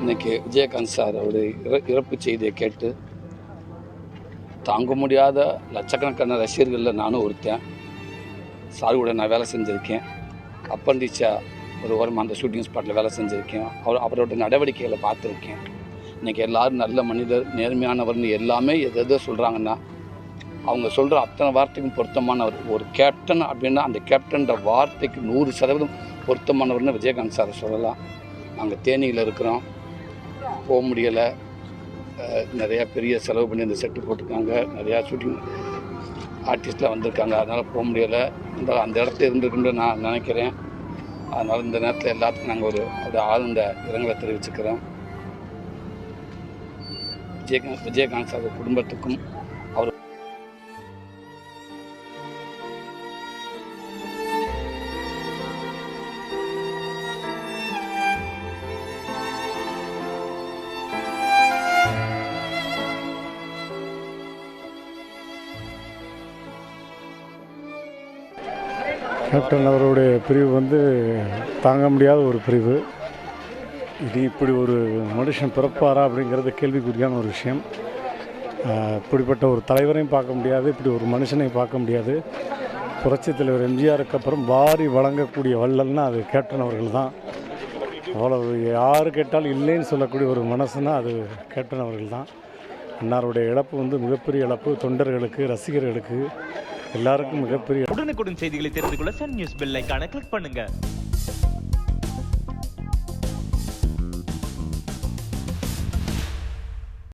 இன்னைக்கு விஜயகாந்த் சார் அவருடைய இற- இறப்பு செய்தியை கேட்டு தாங்க முடியாத லட்சக்கணக்கான ரசிகர்களில் நானும் ஒருத்தன். சார் கூட நான் வேலை செஞ்சுருக்கேன். அப்பண்டிச்சா ஒரு வாரம் அந்த ஷூட்டிங் ஸ்பாட்டில் வேலை செஞ்சுருக்கேன். அவர் அவரோட நடவடிக்கைகளை பார்த்துருக்கேன். இன்றைக்கி எல்லோரும் நல்ல மனிதர் நேர்மையானவர்னு எல்லாமே எது எதோ சொல்கிறாங்கன்னா அவங்க சொல்கிற அத்தனை வார்த்தைக்கும் பொருத்தமானவர். ஒரு கேப்டன் அப்படின்னா அந்த கேப்டன்ற வார்த்தைக்கு நூறு சதவீதம் பொருத்தமானவர்னு விஜயகாந்த் சார் சொல்லலாம். நாங்கள் தேனியில் இருக்கிறோம். போக முடியலை. நிறையா பெரிய செலவு பண்ணி இந்த செட்டு போட்டிருக்காங்க. நிறையா ஷூட்டிங் ஆர்டிஸ்ட்லாம் வந்திருக்காங்க. அதனால் போக முடியலை. இருந்தாலும் அந்த இடத்துல இருந்துருக்குன்னு நான் நினைக்கிறேன். அதனால் இந்த நேரத்தில் எல்லாத்துக்கும் நாங்கள் ஒரு ஒரு ஆழ்ந்த இரங்கலை தெரிவிச்சுக்கிறோம். விஜயகாந்த் விஜயகாந்த் சார் குடும்பத்துக்கும் கேப்டன் அவருடைய பிரிவு வந்து தாங்க முடியாத ஒரு பிரிவு. இது இப்படி ஒரு மனுஷன் பிறப்பாரா அப்படிங்கிறது கேள்விக்குறியான ஒரு விஷயம். இப்படிப்பட்ட ஒரு தலைவரையும் பார்க்க முடியாது இப்படி ஒரு மனுஷனையும் பார்க்க முடியாது. புரட்சித் தலைவர் எம்ஜிஆருக்கு அப்புறம் வாரி வழங்கக்கூடிய வள்ளல்னால் அது கேப்டன் அவர்கள் தான். அவ்வளவு யார் கேட்டாலும் இல்லைன்னு சொல்லக்கூடிய ஒரு மனசுனால் அது கேப்டன் அவர்கள் தான். அன்னாருடைய இழப்பு வந்து மிகப்பெரிய இழப்பு. தொண்டர்களுக்கு ரசிகர்களுக்கு எல்லாருக்கும் மிகப்பெரிய உடனுக்குடன் செய்திகளை தெரிந்து கொள்ள சன் நியூஸ் பெல் ஐக்கான கிளிக் பண்ணுங்க.